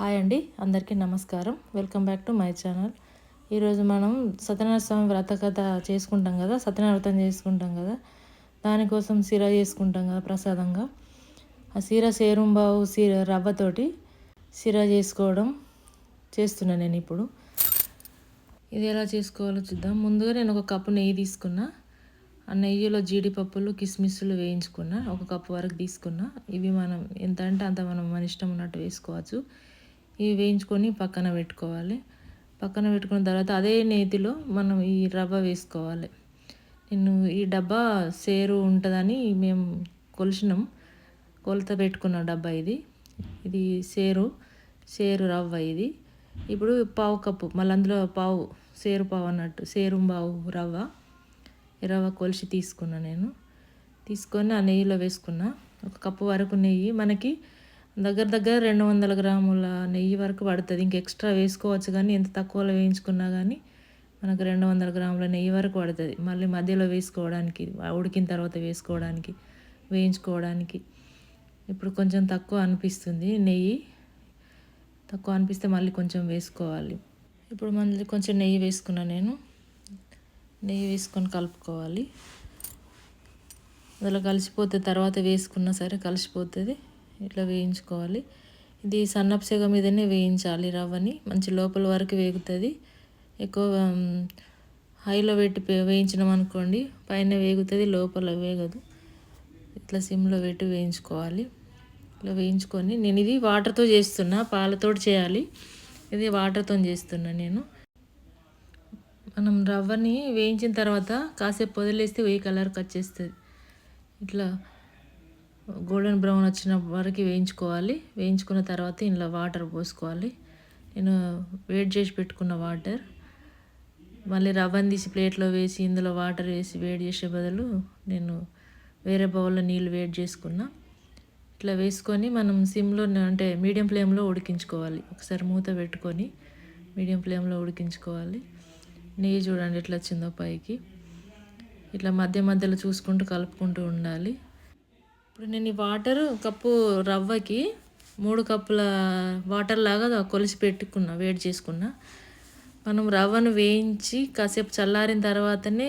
Hi అండి అందరికీ నమస్కారం. Welcome back to my channel. ఈరోజు మనం సత్యనారాయణ స్వామి వ్రత కథ చేసుకుంటాం కదా సత్యనారాయణ వ్రతం చేసుకుంటాం కదా దానికోసం సిర చేసుకుంటాం కదా ప్రసాదంగా. ఆ సిర సేరుంబావు సిర రవ్వతోటి సిర చేసుకోవడం చేస్తున్నాను నేను ఇప్పుడు. ఇది ఎలా చేసుకోవాలో చూద్దాం. ముందుగా నేను ఒక కప్పు నెయ్యి తీసుకున్నా. ఆ నెయ్యిలో జీడిపప్పులు కిస్మిస్లు వేయించుకున్నా. ఒక కప్పు వరకు తీసుకున్నా. ఇవి మనం ఎంత అంటే అంత మనం మన ఇష్టం ఉన్నట్టు వేసుకోవచ్చు. ఇవి వేయించుకొని పక్కన పెట్టుకోవాలి. పక్కన పెట్టుకున్న తర్వాత అదే నేతిలో మనం ఈ రవ్వ వేసుకోవాలి. నేను ఈ డబ్బా సేరు ఉంటుందని మేము కొలిసినాం కొలత పెట్టుకున్న డబ్బా ఇది. ఇది సేరు సేరు రవ్వ ఇది. ఇప్పుడు పావు కప్పు మళ్ళీ అందులో పావు సేరు పావు అన్నట్టు సేరు పావు రవ్వ. రవ్వ కొలిసి తీసుకున్నా నేను. తీసుకొని ఆ నెయ్యిలో వేసుకున్నా. ఒక కప్పు వరకు నెయ్యి. మనకి దగ్గర దగ్గర రెండు వందల గ్రాముల నెయ్యి వరకు పడుతుంది. ఇంక ఎక్స్ట్రా వేసుకోవచ్చు కానీ ఎంత తక్కువలో వేయించుకున్నా కానీ మనకు రెండు వందల గ్రాముల నెయ్యి వరకు పడుతుంది. మళ్ళీ మధ్యలో వేసుకోవడానికి ఉడికిన తర్వాత వేసుకోవడానికి వేయించుకోవడానికి ఇప్పుడు కొంచెం తక్కువ అనిపిస్తుంది నెయ్యి. తక్కువ అనిపిస్తే మళ్ళీ కొంచెం వేసుకోవాలి. ఇప్పుడు మళ్ళీ కొంచెం నెయ్యి వేసుకున్నా నేను. నెయ్యి వేసుకొని కలుపుకోవాలి. అందులో కలిసిపోతే తర్వాత వేసుకున్నా సరే కలిసిపోతుంది. ఇట్లా వేయించుకోవాలి. ఇది సన్నపు సెగ మీదనే వేయించాలి రవ్వని. మంచి లోపల వరకు వేగుతుంది. ఎక్కువ హైలో పెట్టి వేయించినాం అనుకోండి పైన వేగుతుంది లోపల వేగదు. ఇట్లా సిమ్లో పెట్టి వేయించుకోవాలి. ఇట్లా వేయించుకొని నేను ఇది వాటర్తో చేస్తున్నా పాలతో చేయాలి. ఇది వాటర్తో చేస్తున్నా నేను. మనం రవ్వని వేయించిన తర్వాత కాసేపు వదిలేస్తే ఏ కలర్కి వచ్చేస్తుంది ఇట్లా గోల్డెన్ బ్రౌన్ వచ్చిన వరకు వేయించుకోవాలి. వేయించుకున్న తర్వాత ఇందులో వాటర్ పోసుకోవాలి. నేను వేడి చేసి పెట్టుకున్న వాటర్. మళ్ళీ రవ్వని తీసి ప్లేట్లో వేసి ఇందులో వాటర్ వేసి వేడి చేసే బదులు నేను వేరే బౌల్లో నీళ్ళు వేడి చేసుకున్నా. ఇట్లా వేసుకొని మనం సిమ్లో అంటే మీడియం ఫ్లేమ్లో ఉడికించుకోవాలి. ఒకసారి మూత పెట్టుకొని మీడియం ఫ్లేమ్లో ఉడికించుకోవాలి. నెయ్యి చూడండి ఎట్లా వచ్చిందో పైకి. ఇట్లా మధ్య మధ్యలో చూసుకుంటూ కలుపుకుంటూ ఉండాలి. ఇప్పుడు నేను ఈ వాటర్ కప్పు రవ్వకి మూడు కప్పుల వాటర్ లాగా కొలిసి పెట్టుకున్నా వేడి చేసుకున్నా. మనం రవ్వను వేయించి కాసేపు చల్లారిన తర్వాతనే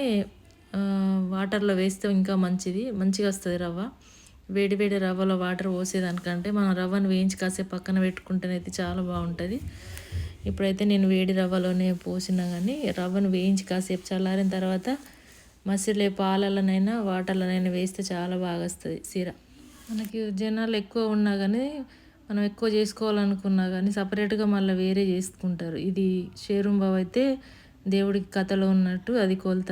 వాటర్లో వేస్తే ఇంకా మంచిది మంచిగా వస్తుంది రవ్వ. వేడి వేడి రవ్వలో వాటర్ పోసేదానికంటే మనం రవ్వను వేయించి కాసేపు పక్కన పెట్టుకుంటేనైతే చాలా బాగుంటుంది. ఇప్పుడైతే నేను వేడి రవ్వలోనే పోసినా కానీ రవ్వను వేయించి కాసేపు చల్లారిన తర్వాత మసిలే పాలలోనైనా వాటర్లోనైనా వేస్తే చాలా బాగా వస్తుంది సీర మనకి జనాలు ఎక్కువ ఉన్నా కానీ మనం ఎక్కువ చేసుకోవాలనుకున్నా కానీ సపరేట్గా మళ్ళీ వేరే చేసుకుంటారు. ఇది షేరుంబావ్ అయితే దేవుడికి కథలో ఉన్నట్టు అది కొలత.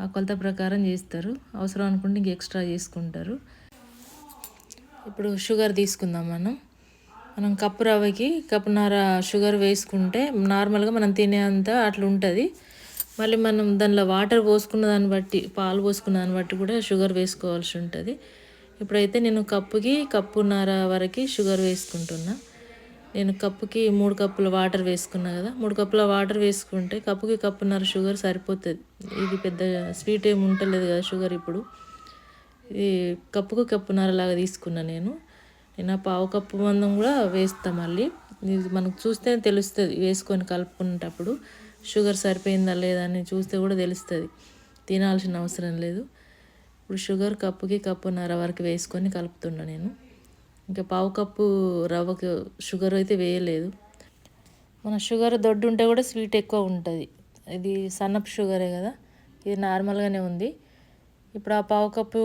ఆ కొలత ప్రకారం చేస్తారు. అవసరం అనుకుంటే ఇంక ఎక్స్ట్రా చేసుకుంటారు. ఇప్పుడు షుగర్ తీసుకుందాం మనం. మనం కప్పు రవ్వకి కప్పున్నర షుగర్ వేసుకుంటే నార్మల్గా మనం తినే అంత అట్లా ఉంటుంది మళ్ళీ మనం దానిలో వాటర్ పోసుకున్న దాన్ని బట్టి పాలు పోసుకున్న దాన్ని బట్టి కూడా షుగర్ వేసుకోవాల్సి ఉంటుంది. ఇప్పుడైతే నేను కప్పుకి కప్పున్నర వరకు షుగర్ వేసుకుంటున్నా. నేను కప్పుకి మూడు కప్పుల వాటర్ వేసుకున్నా కదా మూడు కప్పుల వాటర్ వేసుకుంటే కప్పుకి కప్పున్నర షుగర్ సరిపోతుంది. ఇది పెద్ద స్వీట్ ఏమి ఉండలేదు కదా షుగర్ ఇప్పుడు. ఇది కప్పుకు కప్పున్నర లాగా తీసుకున్నా నేను. నేను ఆ పావు కప్పు మందం కూడా వేస్తా మళ్ళీ. ఇది మనకు చూస్తే తెలుస్తుంది వేసుకొని కలుపుకునేటప్పుడు. షుగర్ సరిపోయిందా లేదా అని చూస్తే కూడా తెలుస్తుంది. తినాల్సిన అవసరం లేదు. ఇప్పుడు షుగర్ కప్పుకి కప్పున్నర వరకు వేసుకొని కలుపుతున్నా నేను. ఇంకా పావు కప్పు రవ్వకు షుగర్ అయితే వేయలేదు. మన షుగర్ దొడ్డు ఉంటే కూడా స్వీట్ ఎక్కువ ఉంటుంది. ఇది సన్నపు షుగరే కదా. ఇది నార్మల్గానే ఉంది. ఇప్పుడు ఆ పావు కప్పు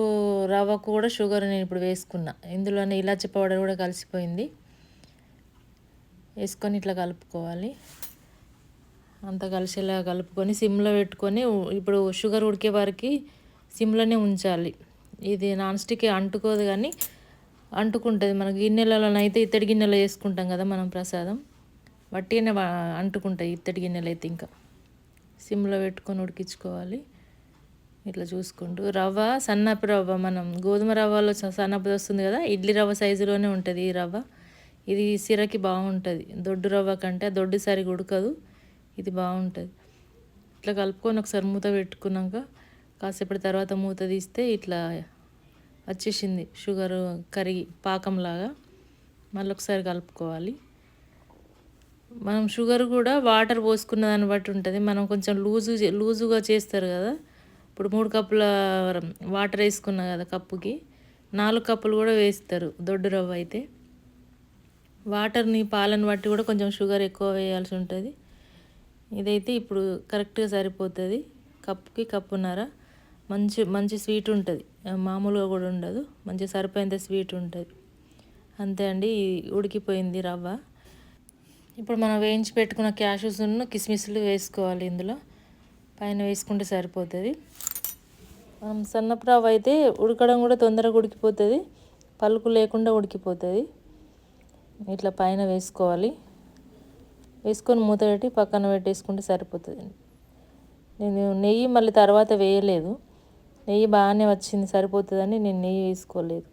రవ్వకు కూడా షుగర్ నేను ఇప్పుడు వేసుకున్నా. ఇందులోనే ఇలాచి పౌడర్ కూడా కలిసిపోయింది. వేసుకొని ఇట్లా కలుపుకోవాలి. అంతా కలిసేలా కలుపుకొని సిమ్లో పెట్టుకొని ఇప్పుడు షుగర్ ఉడికే వారికి సిమ్లోనే ఉంచాలి. ఇది నాన్ స్టిక్ అంటుకోదు కానీ అంటుకుంటుంది. మన గిన్నెలలోనైతే ఇత్తడి గిన్నెలో వేసుకుంటాం కదా మనం ప్రసాదం. వట్టిగానే అంటుకుంటాయి ఇత్తడి గిన్నెలు అయితే ఇంకా. సిమ్లో పెట్టుకొని ఉడికించుకోవాలి. ఇట్లా చూసుకుంటూ రవ్వ సన్నపు రవ్వ మనం గోధుమ రవ్వలో సన్నపు వస్తుంది కదా ఇడ్లీ రవ్వ సైజులోనే ఉంటుంది ఈ రవ్వ. ఇది సిరకి బాగుంటుంది. దొడ్డు రవ్వ కంటే దొడ్డు సరిగా ఉడకదు. ఇది బాగుంటుంది. ఇట్లా కలుపుకొని ఒకసారి మూత పెట్టుకున్నాక కాసేపటి తర్వాత మూత తీస్తే ఇట్లా వచ్చేసింది షుగర్ కరిగి పాకంలాగా. మళ్ళీ ఒకసారి కలుపుకోవాలి. మనం షుగర్ కూడా వాటర్ పోసుకున్న దాన్ని బట్టి ఉంటుంది. మనం కొంచెం లూజు చే- లూజుగా చేస్తారు కదా. ఇప్పుడు మూడు కప్పుల వాటర్ వేసుకున్నా కదా కప్పుకి. నాలుగు కప్పులు కూడా వేస్తారు దొడ్డు రవ్వ అయితే. వాటర్ని పాలను బట్టి కూడా కొంచెం షుగర్ ఎక్కువ వేయాల్సి ఉంటుంది. ఇదైతే ఇప్పుడు కరెక్ట్గా సరిపోతుంది. కప్పుకి కప్పున్నర. మంచి మంచి స్వీట్ ఉంటుంది. మామూలుగా కూడా ఉండదు. మంచి సరిపోయేంత స్వీట్ ఉంటుంది. అంతే అండి. ఉడికిపోయింది రవ్వ. ఇప్పుడు మనం వేయించి పెట్టుకున్న క్యాషూస్ కిస్మిస్లు వేసుకోవాలి ఇందులో. పైన వేసుకుంటే సరిపోతుంది. మనం సన్నపు రవ్వ అయితే ఉడకడం కూడా తొందరగా ఉడికిపోతుంది. పలుకు లేకుండా ఉడికిపోతుంది. ఇట్లా పైన వేసుకోవాలి. వేసుకొని మూత పెట్టి పక్కన పెట్టేసుకుంటే సరిపోతుంది. నేను నెయ్యి మళ్ళీ తర్వాత వేయలేదు. నెయ్యి బాగానే వచ్చింది సరిపోతుందని నేను నెయ్యి వేసుకోలేదు.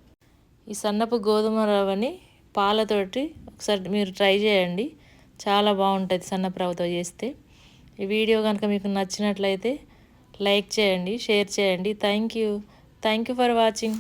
ఈ సన్నపు గోధుమ రవ్వని పాలతోటి ఒకసారి మీరు ట్రై చేయండి. చాలా బాగుంటుంది సన్నపు రవ్వతో చేస్తే. ఈ వీడియో కనుక మీకు నచ్చినట్లయితే లైక్ చేయండి షేర్ చేయండి. Thank you. Thank you for watching.